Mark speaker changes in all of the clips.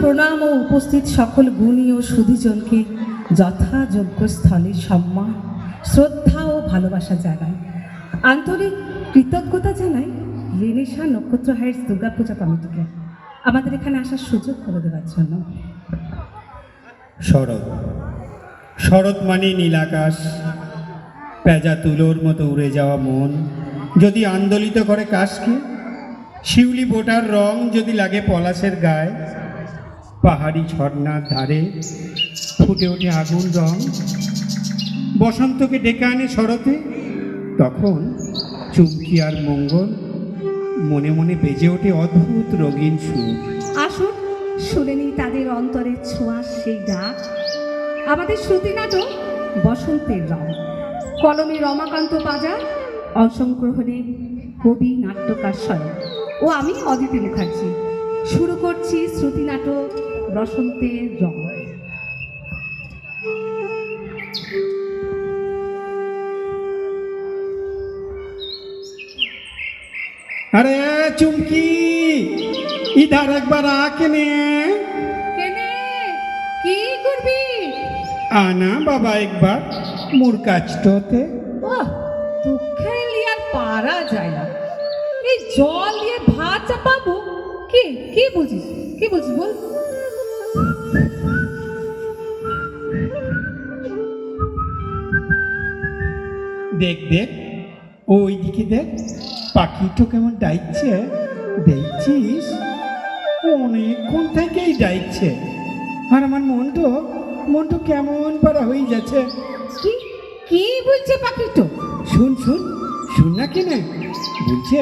Speaker 1: প্রণাম ও উপস্থিত সকল গুণী ও সুধীজনকে যথাযোগ্য স্থলে সম্মান, শ্রদ্ধা ও ভালোবাসা জানায় আন্তরিক কৃতজ্ঞতা জানাই রেনেশা নক্ষত্র হাইটস দুর্গাপূজা কমিটিকে। আমাদের এখানে আসার সুযোগ করে দেওয়ার জন্য।
Speaker 2: শরৎ। শরৎ মানে নীলাকাশ পেঁজা তুলোর মতো উড়ে যাওয়া মন। যদি আন্দোলিত করে কাশকে শিউলি বোটার রং যদি লাগে পলাশের গায়ে, পাহাড়ি ঝর্ণার ধারে ফুটে ওঠে আগুন রং। বসন্তকে ডেকে আনে শরতে, তখন চুমকি আর মঙ্গল মনে মনে বেজে ওঠে অদ্ভুত রঙিন সুর।
Speaker 1: আসুন, শুনে নিই তাদের অন্তরের ছোঁয়া সেই ডাক আমাদের শ্রুতি নাটক বসন্তের রং। কলমে রমাকান্ত বাজার, অংশগ্রহণে কবি, নাট্যকার স্বয়ং। ও আমি অদিতি মুখার্জি শুরু করছি শ্রুতি নাটক বসন্তের রং
Speaker 2: अरे चुमकी इधर एक बार आके ने
Speaker 1: কেনে কি করবি
Speaker 2: आना बाबा एक बार মুড় কাছটোতে
Speaker 1: ও দুঃখে লিয়ার পারা যায় না এই জল দিয়ে ভাত চাপাবো কি বুঝিস কি বুঝিস বল?
Speaker 2: দেখ দেখ ওই দিকে দেখ পাখিটো কেমন ডাইছে দেখছিস অনেকক্ষণ থেকেই ডাইছে আর আমার মনটো মনটো কেমন পারা হয়ে যাচ্ছে।
Speaker 1: কি কি বলছে পাখিটো?
Speaker 2: শুন শুন শুন না কিনে। বলছে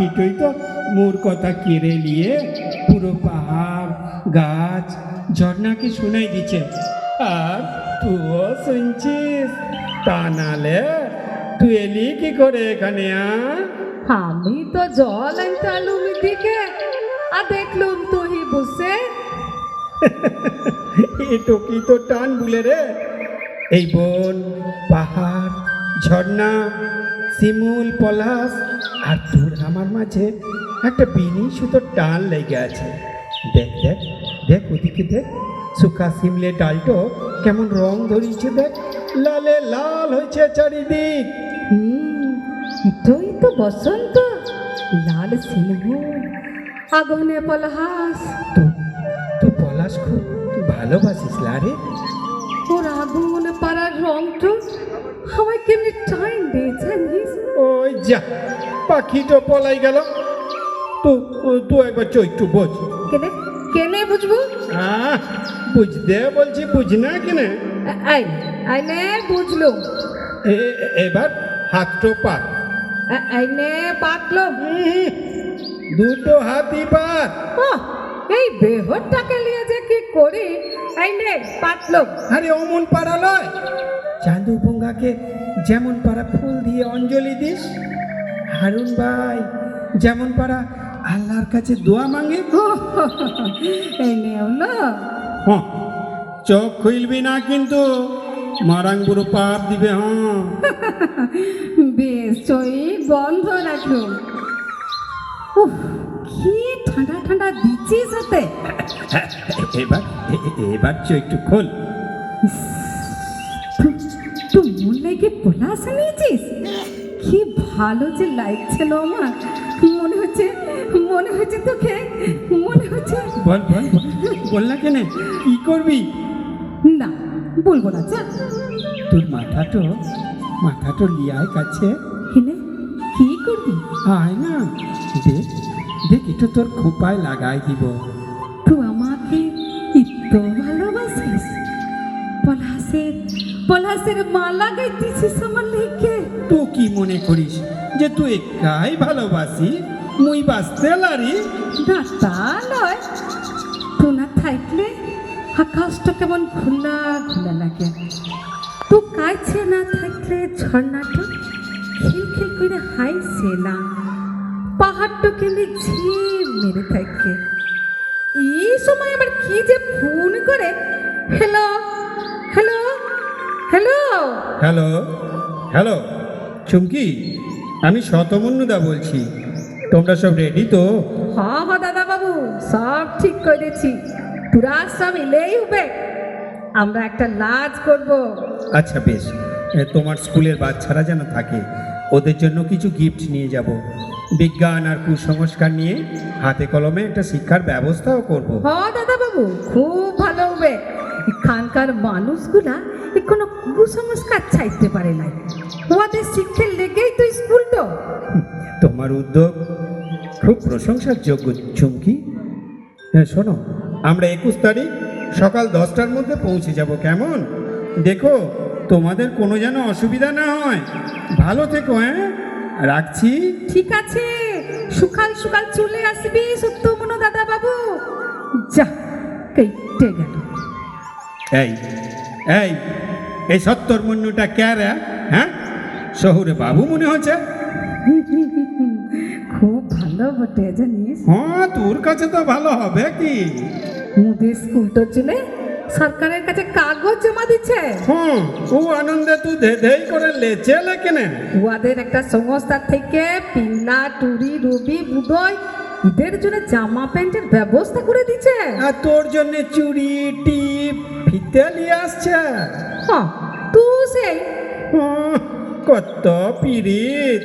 Speaker 2: পাখিটই তো মোর কথা কেড়ে নিয়ে পুরো পাহাড় গাছ ঝর্ণাকে শোনাই দিচ্ছে আর তুইও শুনছিস? তা নালে তুই এলি কি করে এখানে
Speaker 1: আমি তো জল আনতে আলুম দিকে আর দেখলুম তুই বসে।
Speaker 2: এটো কি তো টান বুলে রে? এই বন পাহাড় ঝর্ণা শিমুল পলাশ আর তোর আমার মাঝে একটা বিনি সুতোর টান লেগে আছে। দেখ দেখ দেখ ওদিকে দেখ। শুকা শিমলে ডালটো কেমন রং ধরিয়েছে দেখ। লালে লাল হয়েছে চারিদিক।
Speaker 1: হুম এটাই তো বসন্ত। লাল সিংহ। আগুনে পলহাস
Speaker 2: তো তুই পলাশ খুব ভালোবাসিস লারে
Speaker 1: ওর আগুন পাড়ার রংটা আমায় কেমনি টাইম দিয়েছে
Speaker 2: ওই যা পাখিটা পলাই গেল। তো তু একবার চৈটু বোঝ।
Speaker 1: কেনে কেনে বুঝব?
Speaker 2: আহ বুঝতে বলছি বুঝ না কেনে?
Speaker 1: আই আইনে বুঝলো।
Speaker 2: এ- এবার হাতটো পাত
Speaker 1: আইনে পাতলো
Speaker 2: দুটো হাতই পাত
Speaker 1: এই বেহরটাকে নিয়ে যে কি করি? আইনে পাতলো
Speaker 2: আরে অমন পাড়া লয়। চাঁদু বঙ্গাকে যেমন পাড়া ফুল দিয়ে অঞ্জলি দিস হারুন ভাই যেমন পাড়া আল্লাহর কাছে দোয়া মাঙ্গে
Speaker 1: এই নেওলো
Speaker 2: হ্যাঁ চোখ খুলবি না কিন্তু মারাং বুড়ো পাপ দিবে হ্যাঁ
Speaker 1: বেশ চই বন্ধ উফ, কি ঠান্ডা ঠান্ডা দিচ্ছিস ওতে
Speaker 2: এবার এবার চো একটু খোল।
Speaker 1: তুই মন লাগে পলাশ নিয়েছিস কি ভালো যে লাগছিল আমার মনে হচ্ছে মনে হচ্ছে তোকে মনে হচ্ছে।
Speaker 2: বল বল বল। না কেন? কি করবি?
Speaker 1: না বলব না যা।
Speaker 2: তোর মাথাটো মাথাটো লিয়ায় কাছে।
Speaker 1: কিনে কি করবি?
Speaker 2: আয় না। দেখ দেখ একটু তোর খোপায় লাগাই দিব।
Speaker 1: তুই আমাকে এত ভালোবাসিস। পলাশের পলাশের মালা গাইতেছিস আমার লেগে
Speaker 2: তো কি মনে করিস যে তুই একাই ভালোবাসি? মুই বাঁচতে লারি
Speaker 1: না তা নয়। তুই না থাকলে আকাশটা কেমন খোলা খোলা লাগে। তো কাছে না থাকলে ঝর্ণাটা খিলখিল করে হাইছে না। পাহাড়টা কেমনি ঝিম মেরে থাকে। এই সময় আবার কি যে ফোন করে? Hello? Hello? Hello?
Speaker 2: Hello? Hello? Chumki? আমি শতমন্যদা বলছি। তোমরা সব রেডি তো?
Speaker 1: হ্যাঁ হ্যাঁ দাদা বাবু সব ঠিক করে দিচ্ছি তোরা সব এলেই হবে। আমরা একটা লাজ করব।
Speaker 2: আচ্ছা বেশ। এ, তোমার স্কুলের বাচ্চারা যেন থাকে ওদের জন্য কিছু গিফট নিয়ে যাব। বিজ্ঞান আর কুসংস্কার নিয়ে হাতে কলমে একটা শিক্ষার ব্যবস্থাও করব।
Speaker 1: হ্যাঁ দাদা বাবু খুব ভালো হবে। এখানকার মানুষগুলা কোনো কুসংস্কার ছাইতে পারে না ওদের শিক্ষা লেগেই তো স্কুল তো।
Speaker 2: তোমার উদ্যোগ খুব প্রশংসার যোগ্য চুমকি। হ্যাঁ শোনো আমরা একুশ তারিখ সকাল দশটার মধ্যে পৌঁছে যাব কেমন? দেখো তোমাদের কোনো যেন অসুবিধা না হয়। ভালো থেকো হ্যাঁ? রাখছি।
Speaker 1: ঠিক আছে। সুকাল সুকাল চলে আসবি সত্যমনো দাদা বাবু যা কেটে গেল।
Speaker 2: এই এই এই সত্তর মন্যটা ক্যারা হ্যাঁ? শহুরে বাবু মনে হচ্ছে?
Speaker 1: খুব ভালো বটে জানিস?
Speaker 2: হ্যাঁ তোর কাছে তো ভালো হবে কি?
Speaker 1: সরকারের কাছে কাগজ জমা দিচ্ছে।
Speaker 2: হ্যাঁ ও আনন্দে তুই ধে ধেই করে লেচে লেখে না।
Speaker 1: উহাদের একটা সংস্থা থেকে পিল্লা টুরি রুবি বুদয় জন্য জামা প্যান্টের ব্যবস্থা করে দিচ্ছে।
Speaker 2: আর তোর জন্য চুড়ি টিপ ফিতে নিয়ে আসছে
Speaker 1: তুই সেই।
Speaker 2: কত পিরিত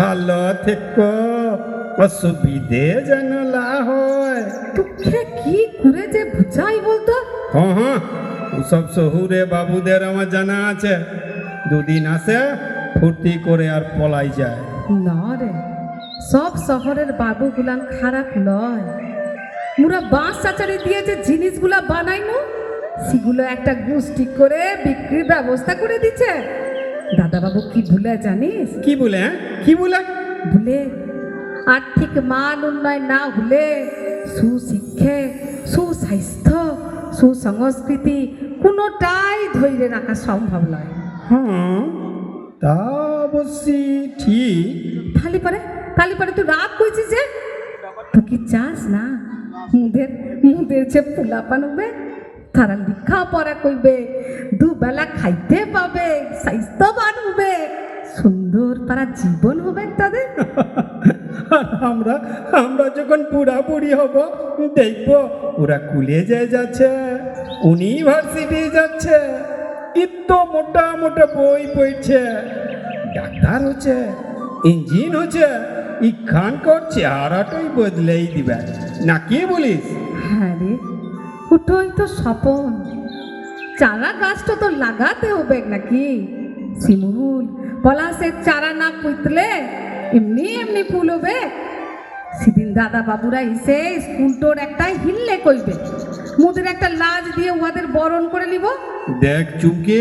Speaker 2: ভালো থেকো। অসুবিধে যেন হয়।
Speaker 1: তোকে কি করে যে বুঝাই বলতো?
Speaker 2: হ্যাঁ হ্যাঁ ওসব শহুরে বাবুদের আমার জানা আছে। দুদিন আসে ফুর্তি করে আর পলাই যায়।
Speaker 1: না রে সব শহরের বাবুগুলান খারাপ নয় মুরা বাঁশ চাচারি দিয়ে যে জিনিসগুলা বানাইনো সেগুলো একটা গোষ্ঠী করে বিক্রির ব্যবস্থা করে দিচ্ছে। দাদা বাবু কি ভুলে জানিস?
Speaker 2: কি বলে হ্যাঁ? কি বলে
Speaker 1: ভুলে আর্থিক মান উন্নয়ন না হলে সুশিক্ষে সুস্বাস্থ্য সুসংস্কৃতি কোনোটাই ধৈর্য রাখা সম্ভব নয়।
Speaker 2: হ্যাঁ তা অবশ্যই ঠিক।
Speaker 1: খালি পরে খালি পরে তুই রাগ করছিস যে? তুই কি চাস না? মুদের মুদের যে পোলাপান হবে তারা লিখা পড়া করবে দুবেলা খাইতে পাবে স্বাস্থ্যবান হবে। সুন্দর তারা জীবন হবে তাদের।
Speaker 2: আর আমরা আমরা যখন পুরাপুরি হব দেখব ওরা কলেজে যাচ্ছে ইউনিভার্সিটি যাচ্ছে এত মোটা মোটা বই পড়ছে ডাক্তার হচ্ছে ইঞ্জিন হচ্ছে ইখানকার চেহারাটাই বদলেই দিবে। না কি বলিস?
Speaker 1: হ্যাঁ রে ওটাই তো স্বপন। চারা গাছটা তো লাগাতে হবে নাকি? শিমুল পলাশের চারা না পুঁতলে এমনি এমনি ফুল হবে। সেদিন দাদা বাবুরা এসে স্কুলটোর একটা হিললে কইবে মোদের একটা লাজ দিয়ে উহাদের বরণ করে নিব।
Speaker 2: দেখ চুমকি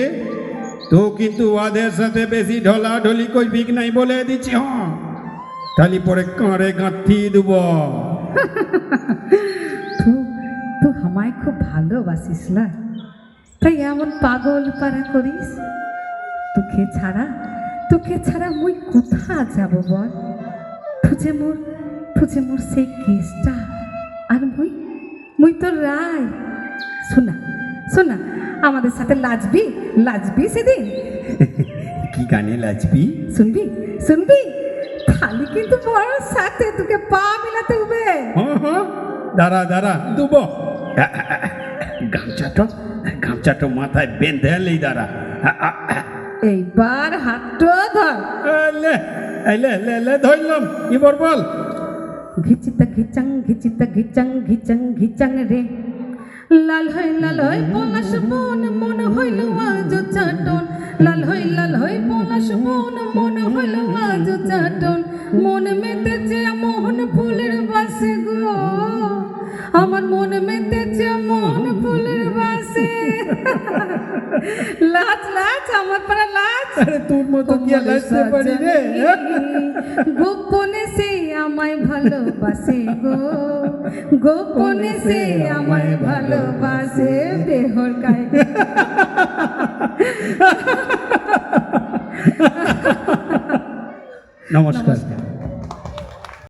Speaker 2: তো কিন্তু ওদের সাথে বেশি ঢলা ঢলি কইবি কি নাই বলে দিচ্ছি হ্যাঁ। তালি পরে কাঁড়ে গাঁথি দেব।
Speaker 1: আমায় খুব ভালোবাসিস না? তাই এমন পাগল পারা করিস? তোকে ছাড়া তোকে ছাড়া মুই কোথা যাব বল? তুঝে মোর তুঝে মোর সেই কেসটা। আর মুই মুই তো রায়। শোনা শোনা আমাদের সাথে লাজবি লাজবি সেদিন?
Speaker 2: কি গানে লাজবি?
Speaker 1: শুনবি শুনবি? খালি কিন্তু বড় সাথে তোকে পা মিলাতে হবে।
Speaker 2: হ্যাঁ হ্যাঁ। দাঁড়া দাঁড়া দুব। গামছাটা গামছাটা মাথায় বেঁধে এলেই দাঁড়া।
Speaker 1: এইবার হাতটা ধর।
Speaker 2: লে লে লে লে ধরলাম। এবার বল।
Speaker 1: ঘিচিত ঘিচাং ঘিচিত ঘিচাং ঘিচাং ঘিচাং রে। লাল হই লাল হই পলাশ বন মন হইল আজ চাটন। লাল হই লাল হই পলাশ বন মন হইল আজ চাটন। মন মেতেছে লাজ লাজ আমার পারা লাজ
Speaker 2: আরে তোর মতো কি লাজতে পারি রে
Speaker 1: গোপনে সে আমায় ভালোবাসে গো গোপনে সে আমায় ভালোবাসে দেহর গায়ে নমস্কার